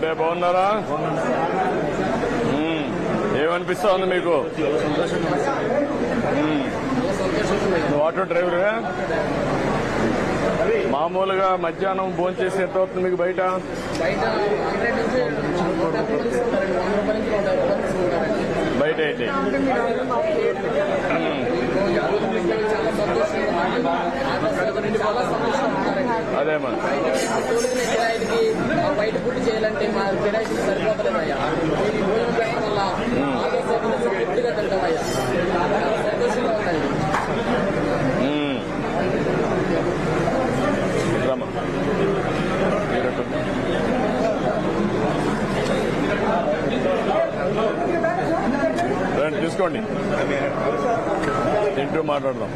అంటే బాగున్నారా? ఏమనిపిస్తా మీకు? Auto driver? మామూలుగా మధ్యాహ్నం ఫోన్ చేసి ఎంత అవుతుంది మీకు బయట? బయట అయితే. అదే మరి. చేయాలంటే మా కిరాయికి సరిపోతలేదయ్యా. ఈ భూమి పైన వల్ల ఆటో సౌకర్యం పూర్తిగా తింటామయ్యా సంతోషంగా ఉన్నాయి. రండి. తీసుకోండి. తింటూ మాట్లాడదాం.